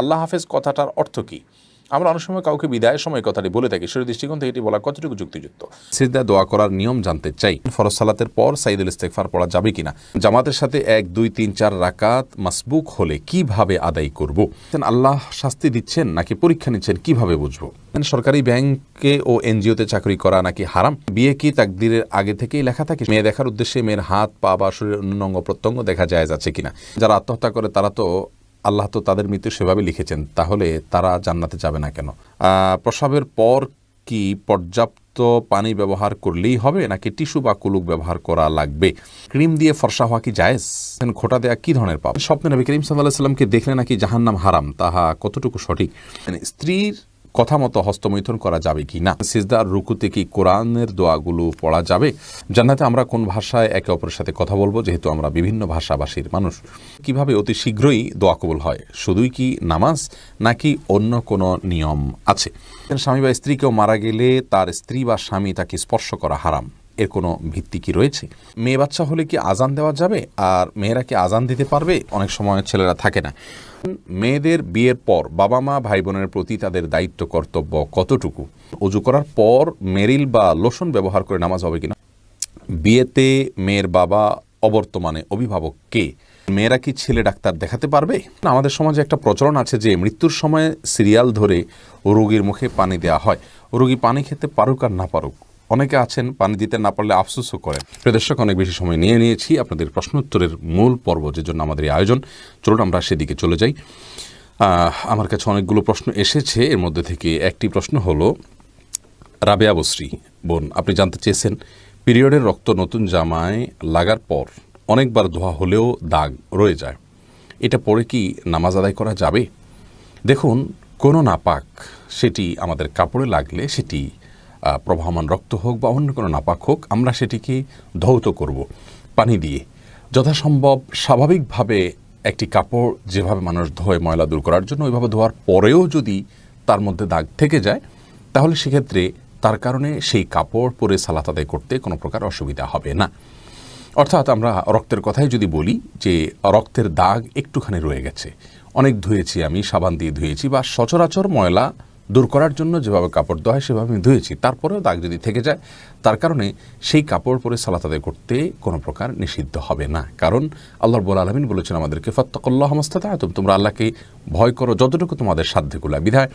আল্লাহ হাফেজ কথাটার অর্থ কি? আমরা অনেক সময় কাউকে বিদায়ের সময় কথাটি বলে থাকি সেই দৃষ্টিকোণ থেকে এটি বলা কতটুকু যুক্তিযুক্ত? সিজদা, দোয়া করার নিয়ম জানতে চাই, ফরজ সালাতের পর সাইদুল ইস্তেকফার পড়া যাবে কিনা? জামাতের সাথে এক, দুই, তিন, চার রাকাত মাসবুক হলে কীভাবে আদায় করব? আল্লাহ শাস্তি দিচ্ছেন নাকি পরীক্ষা নিচ্ছেন, কীভাবে বুঝব? সরকারি ব্যাংকে ও এনজিওতে চাকরি করা নাকি হারাম? বিয়ে কি তাকদিরের আগে থেকেই লেখা থাকে? মেয়ে দেখার উদ্দেশ্যে মেয়ের হাত, পা বা শরীরের অন্য অঙ্গ প্রত্যঙ্গ দেখা যায় যাচ্ছে কিনা? যারা আত্মহত্যা করে তারা তো আল্লাহ তো তাদের মৃত্যু সেভাবে লিখেছেন, তাহলে তারা জান্নাতে যাবে না কেন? প্রসাবের পর কি পর্যাপ্ত পানি ব্যবহার করলেই হবে, নাকি টিস্যু বা কুলুক ব্যবহার করা লাগবে? ক্রিম দিয়ে ফর্সা হওয়া কি জায়েজ? খোটা দেয়া কি ধরনের পাপ? স্বপ্নে নবী করিম সাল্লাহ সাল্লামকে দেখলে নাকি জাহান্নাম হারাম, তাহা কতটুকু সঠিক? মানে স্ত্রীর কথা মতো হস্তমৈথন করা যাবে কি না? সিজদার রুকুতে কি কোরআনের দোয়াগুলো পড়া যাবে? জান্নাতে আমরা কোন ভাষায় একে অপরের সাথে কথা বলব? যেহেতু আমরা বিভিন্ন ভাষাভাষীর মানুষ। কীভাবে অতি শীঘ্রই দোয়া কবুল হয়? শুধুই কি নামাজ, নাকি অন্য কোনো নিয়ম আছে? স্বামী বা স্ত্রী কেউ মারা গেলে তার স্ত্রী বা স্বামী তাকে স্পর্শ করা হারাম। এর কোনো ভিত্তি কি রয়েছে? মেয়ে বাচ্চা হলে কি আজান দেওয়া যাবে? আর মেয়েরা কি আজান দিতে পারবে? অনেক সময় ছেলেরা থাকে না। মেয়েদের বিয়ের পর বাবা মা ভাই বোনের প্রতি তাদের দায়িত্ব, কর্তব্য কতটুকু? অজু করার পর মেরিল বা লোশন ব্যবহার করে নামাজ হবে কিনা? বিয়েতে মেয়ের বাবা অবর্তমানে অভিভাবক কে? মেয়েরা কি ছেলে ডাক্তার দেখাতে পারবে? আমাদের সমাজে একটা প্রচলন আছে যে মৃত্যুর সময় সিরিয়াল ধরে রোগীর মুখে পানি দেওয়া হয়। রোগী পানি খেতে পারুক আর না পারুক। অনেকে আছেন পানি দিতে না পারলে আফসোসও করেন। প্রিয় দর্শক, অনেক বেশি সময় নিয়ে নিয়েছি আপনাদের প্রশ্নোত্তরের মূল পর্ব যে জন্য আমাদের এই আয়োজন। চলুন আমরা সেদিকে চলে যাই। আমার কাছে অনেকগুলো প্রশ্ন এসেছে। এর মধ্যে থেকে একটি প্রশ্ন হলো, রাবেয়া বশ্রী বোন, আপনি জানতে চেয়েছেন, পিরিয়ডের রক্ত নতুন জামায় লাগার পর অনেকবার ধোয়া হলেও দাগ রয়ে যায়। এটা পরে কি নামাজ আদায় করা যাবে? দেখুন, কোনো নাপাক সেটি আমাদের কাপড়ে লাগলে সেটি প্রবাহমান রক্ত হোক বা অন্য কোনো নাপাক হোক, আমরা সেটিকে ধৌত করব, পানি দিয়ে। যথাসম্ভব স্বাভাবিকভাবে একটি কাপড় যেভাবে মানুষ ধোয় ময়লা দূর করার জন্য, ওইভাবে ধোয়ার পরেও যদি তার মধ্যে দাগ থেকে যায়, তাহলে সেক্ষেত্রে তার কারণে সেই কাপড় পরে সালাত আদায় করতে কোনো প্রকার অসুবিধা হবে না। অর্থাৎ আমরা রক্তের কথাই যদি বলি যে, রক্তের দাগ একটুখানি রয়ে গেছে। অনেক ধুয়েছি আমি, সাবান দিয়ে ধুয়েছি বা সচরাচর ময়লা দূর করার জন্য যেভাবে কাপড় ধোয়া হয় সেভাবে আমি ধুয়েছি। তারপরেও দাগ যদি থেকে যায়, তার কারণে সেই কাপড় পরে সালাত আদায় করতে কোনো প্রকার নিষিদ্ধ হবে না। কারণ আল্লাহ বল আলমিন বলেছেন আমাদেরকে, ফত্তকল্লাহ হমস্তাতা তোমরা আল্লাহকে ভয় করো যতটুকু তোমাদের সাধ্যগুলা। বিধায়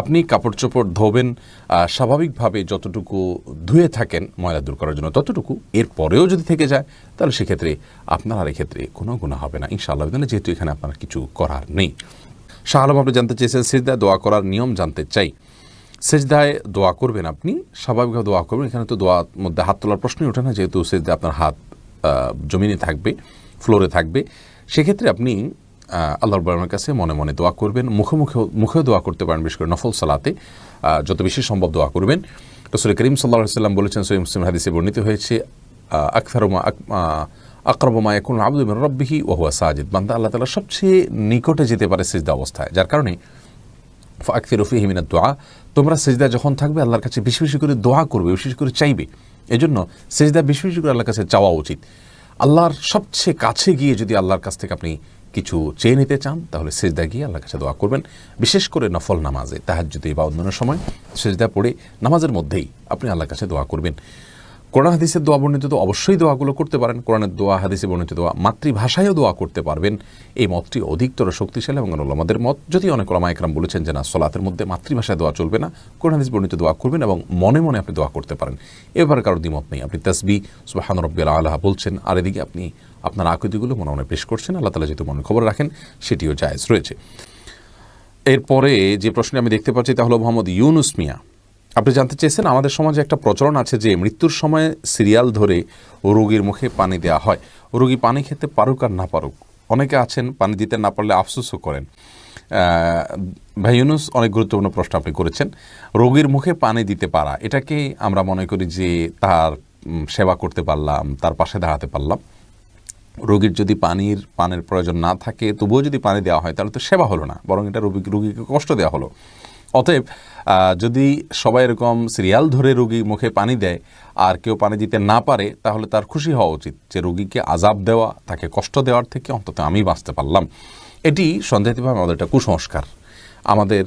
আপনি কাপড় চোপড় ধোবেন স্বাভাবিকভাবে যতটুকু ধুয়ে থাকেন ময়লা দূর করার জন্য ততটুকু। এর পরেও যদি থেকে যায়, তাহলে সেক্ষেত্রে আপনার আর এক্ষেত্রে কোনো গুণা হবে না। ইনশাআল্লাহ যেহেতু এখানে আপনার কিছু করার নেই। শাহ আলম, আপনি জানতে চেয়েছেন, সেজদায় দোয়া করার নিয়ম জানতে চাই। সেজদায় দোয়া করবেন আপনি? স্বাভাবিকভাবে দোয়া করবেন। এখানে তো দোয়ার মধ্যে হাত তোলার প্রশ্নই ওঠে না, যেহেতু সেজদায় আপনার হাত জমিনে থাকবে, ফ্লোরে থাকবে। সেক্ষেত্রে আপনি আল্লাহর বরমের কাছে মনে মনে দোয়া করবেন। মুখে মুখে মুখেও দোয়া করতে পারেন, বিশেষ করে নফল সালাতে। যত বেশি সম্ভব দোয়া করবেন। রসুল করিম সাল্লাহ সাল্লাম বলেছেন সৈম মুসলিম হাদিসে বর্ণিত হয়েছে আখতারমা আকরবমা এখন আব্দুল রব্বিহি ওহুয়া সাজিদ। বান্দা আল্লাহ তালা সবচেয়ে নিকটে যেতে পারে সিজদা অবস্থায়। যার কারণে ফাকফির রফি হিমিনা দোয়া তোমরা সেজদা যখন থাকবে আল্লাহর কাছে বেশি বেশি করে দোয়া করবে বেশি করে চাইবে। এজন্য সেজদা বেশি বেশি করে আল্লাহর কাছে চাওয়া উচিত। আল্লাহর সবচেয়ে কাছে গিয়ে যদি আল্লাহর কাছ থেকে আপনি কিছু চেয়ে নিতে চান, তাহলে সেজদা গিয়ে আল্লাহর কাছে দোয়া করবেন। বিশেষ করে নফল নামাজে, তাহাজ্জুদে বা অন্যান্য সময় সেজদা পড়ে নামাজের মধ্যেই আপনি আল্লাহর কাছে দোয়া করবেন। কোরআন হাদিসের দোয়া বর্ণিত তো অবশ্যই দোয়াগুলো করতে পারেন। কোরআনের দোয়া, হাদিসে বর্ণিত দোয়া, মাতৃভাষায়ও দোয়া করতে পারবেন। এই মতটি অধিকতর শক্তিশালী এবং আমাদের মত। যদি অনেক ওলামা একরাম বলেছেন যে না, সলাতের মধ্যে মাতৃভাষায় দোয়া চলবে না, কোরআন হাদিস বর্ণিত দোয়া করবেন এবং মনে মনে আপনি দোয়া করতে পারেন। এবার কারোর দ্বিমত নেই, আপনি তসবি সুবাহান রব্বিল আল্লাহ বলছেন, আর এদিকে আপনি আপনার আকৃতিগুলো মনে মনে পেশ করছেন, আল্লাহ তালা যেহেতু মনে খবর রাখেন, সেটিও জায়েজ রয়েছে। এরপরে যে প্রশ্নটি আমি দেখতে পাচ্ছি তা হলো মোহাম্মদ ইউনুস মিয়া। আপনি জানতে চেয়েছেন, আমাদের সমাজে একটা প্রচলন আছে যে মৃত্যুর সময় সিরিয়াল ধরে রোগীর মুখে পানি দেওয়া হয়। রোগী পানি খেতে পারুক আর না পারুক, অনেকে আছেন পানি দিতে না পারলে আফসোসও করেন। ভাই ইউনুস, অনেক গুরুত্বপূর্ণ প্রশ্ন আপনি করেছেন। রোগীর মুখে পানি দিতে পারা, এটাকে আমরা মনে করি যে তার সেবা করতে পারলাম, তার পাশে দাঁড়াতে পারলাম। রোগীর যদি পানির, পানের প্রয়োজন না থাকে, তবুও যদি পানি দেওয়া হয়, তাহলে তো সেবা হলো না, বরং এটা রোগী, রোগীকে কষ্ট দেওয়া হলো। অতএব যদি সবাই এরকম সিরিয়াল ধরে রোগী মুখে পানি দেয় আর কেউ পানি দিতে না পারে, তাহলে তার খুশি হওয়া উচিত যে রুগীকে আজাব দেওয়া, তাকে কষ্ট দেওয়ার থেকে অন্তত আমি বাঁচতে পারলাম। এটি সন্দেহিতভাবে আমাদের একটা কুসংস্কার। আমাদের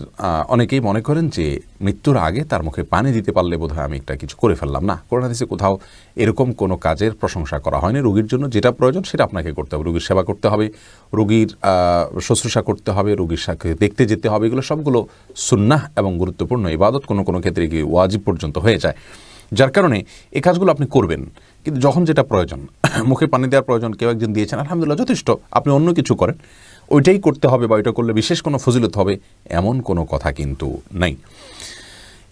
অনেকেই মনে করেন যে মৃত্যুর আগে তার মুখে পানি দিতে পারলে বোধহয় আমি একটা কিছু করে ফেললাম। না, করোনা দিছে কোথাও এরকম কোনো কাজের প্রশংসা করা হয়নি। রোগীর জন্য যেটা প্রয়োজন সেটা আপনাকে করতে হবে। রোগীর সেবা করতে হবে, রোগীর শুশ্রূষা করতে হবে, রোগীর সাথে দেখতে যেতে হবে। এগুলো সবগুলো সুন্নাহ এবং গুরুত্বপূর্ণ ইবাদত কোনো কোনো ক্ষেত্রে গিয়ে ওয়াজিব পর্যন্ত হয়ে যায়। যার কারণে এই কাজগুলো আপনি করবেন। কিন্তু যখন যেটা প্রয়োজন, মুখে পানি দেওয়ার প্রয়োজন, কেউ একজন দিয়েছেন, আলহামদুলিল্লাহ যথেষ্ট, আপনি অন্য কিছু করেন। ওইটাই করতে হবে বা ওইটা করলে বিশেষ কোনো ফজিলত হবে, এমন কোনো কথা কিন্তু নাই।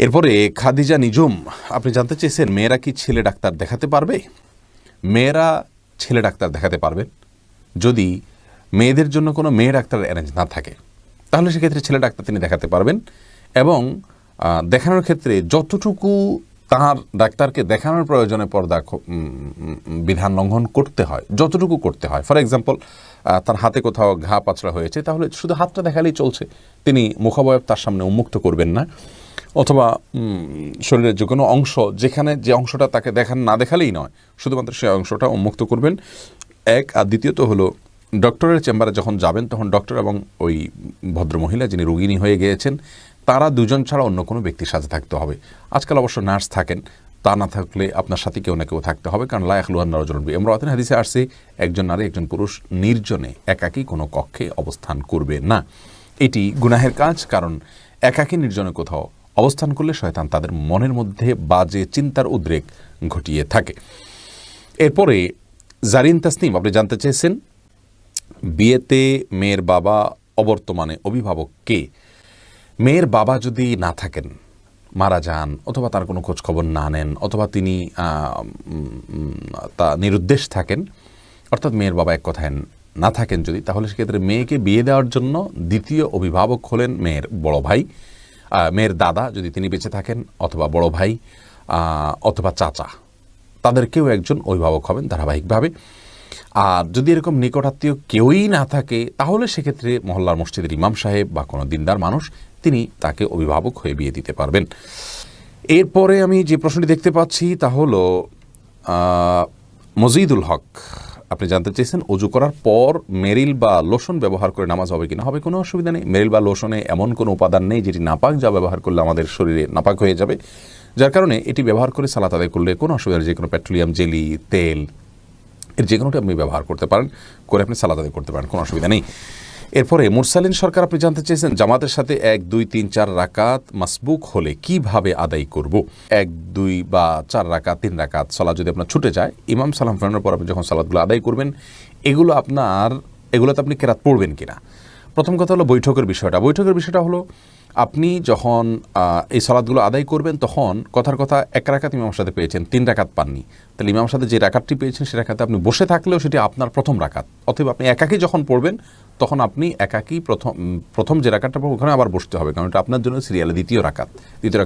এরপরে খাদিজা নিজুম আপনি জানতে চেয়েছেন মেয়েরা কি ছেলে ডাক্তার দেখাতে পারবে? মেয়েরা ছেলে ডাক্তার দেখাতে পারবেন যদি মেয়েদের জন্য কোনো মেয়ে ডাক্তার অ্যারেঞ্জ না থাকে, তাহলে সেক্ষেত্রে ছেলে ডাক্তার তিনি দেখাতে পারবেন এবং দেখানোর ক্ষেত্রে যতটুকু তার ডাক্তারকে দেখানোর প্রয়োজনে পর্দা বিধান লঙ্ঘন করতে হয়, যতটুকু করতে হয়। ফর এক্সাম্পল তার হাতে কোথাও ঘা পাচড়া হয়েছে, তাহলে শুধু হাতটা দেখালেই চলছে। তিনি মুখাবয়ব তার সামনে উন্মুক্ত করবেন না। অথবা শরীরের যে কোনো অংশ, যেখানে যে অংশটা তাকে দেখান না দেখালেই নয়, শুধুমাত্র সেই অংশটা উন্মুক্ত করবেন। এক, আর দ্বিতীয়ত হলো, ডক্টরের চেম্বারে যখন যাবেন, তখন ডক্টর এবং ওই ভদ্রমহিলা যিনি রোগিণী হয়ে গিয়েছেন, তারা দুজন ছাড়া অন্য কোনো ব্যক্তির সাথে থাকতে হবে। আজকাল অবশ্য নার্স থাকেন তা না থাকলে আপনার সাথে কেউ না কেউ থাকতে হবে, কারণ লায়াক লুহান নরজন এমরাতিন হাদিসে আসছে, একজন নারী, একজন পুরুষ নির্জনে একাকী কোনো কক্ষে অবস্থান করবে না। এটি গুনাহের কাজ, কারণ একাকী নির্জনে কোথাও অবস্থান করলে শয়তান তাদের মনের মধ্যে বাজে চিন্তার উদ্রেক ঘটিয়ে থাকে। এরপরে জারিন তাসনিম, আপনি জানতে চেয়েছেন, বিয়েতে মেয়ের বাবা অবর্তমানে অভিভাবক কে? মেয়ের বাবা যদি না থাকেন মারা যান, অথবা তার কোনো খোঁজ খবর না নেন, অথবা তিনি তা নিরুদ্দেশ থাকেন, অর্থাৎ মেয়ের বাবা এক কথায় না থাকেন যদি, তাহলে সেক্ষেত্রে মেয়েকে বিয়ে দেওয়ার জন্য দ্বিতীয় অভিভাবক হলেন মেয়ের বড় ভাই মেয়ের দাদা যদি তিনি বেঁচে থাকেন, অথবা বড় ভাই অথবা চাচা। তাদের কেউ একজন অভিভাবক হবেন ধারাবাহিকভাবে। আর যদি এরকম নিকটাত্মীয় কেউই না থাকে, তাহলে সেক্ষেত্রে মহল্লার মসজিদের ইমাম সাহেব বা কোনো দিনদার মানুষ তিনি তাকে অভিভাবক হয়ে বিয়ে দিতে পারবেন। এরপরে আমি যে প্রশ্নটি দেখতে পাচ্ছি তা হল মজিদুল হক, আপনি জানতে চেয়েছেন অজু করার পর মেরিল বা লোশন ব্যবহার করে নামাজ হবে কিনা? হবে কোনো অসুবিধা নেই। মেরিল বা লোশনে এমন কোনো উপাদান নেই যেটি নাপাক যা ব্যবহার করলে আমাদের শরীরে নাপাক হয়ে যাবে। যার কারণে এটি ব্যবহার করে সালাত আদায় করলে কোনো অসুবিধা যে কোনো পেট্রোলিয়াম, জেলি, তেল, এর যে কোনোটি আপনি ব্যবহার করতে পারেন, করে আপনি সালাদ আদায় করতে পারেন, কোনো অসুবিধা নেই। এরপরে মুরসালিন সরকার, আপনি জানতে চেয়েছেন, জামাতের সাথে এক, দুই, তিন, চার রাকাত মাসবুক হলে কীভাবে আদায় করব? এক, দুই বা চার রাকাত, তিন রাকাত সালাদ যদি আপনার ছুটে যায়, ইমাম সালাম ফেরানোর পর আপনি যখন সালাদগুলো আদায় করবেন, এগুলো আপনার, এগুলোতে আপনি কেরাত পড়বেন কিনা? প্রথম কথা হলো বৈঠকের বিষয়টা। বৈঠকের বিষয়টা হলো আপনি যখন এই সালাদগুলো আদায় করবেন, তখন কথার কথা এক রাখাত ইমাম সাথে পেয়েছেন, তিন রাখাত পাননি। তাহলে ইমাম সাথে যে রাখাতটি পেয়েছেন, সে রাখাতে আপনি বসে থাকলেও সেটি আপনার প্রথম রাখাত অথবা আপনি একাকি যখন পড়বেন, তখন আপনি একাকি প্রথম প্রথম যে রাখাতটা পড়বেন, ওখানে আবার বসতে হবে, কারণ এটা আপনার জন্য সিরিয়ালে দ্বিতীয় রাখাত দ্বিতীয়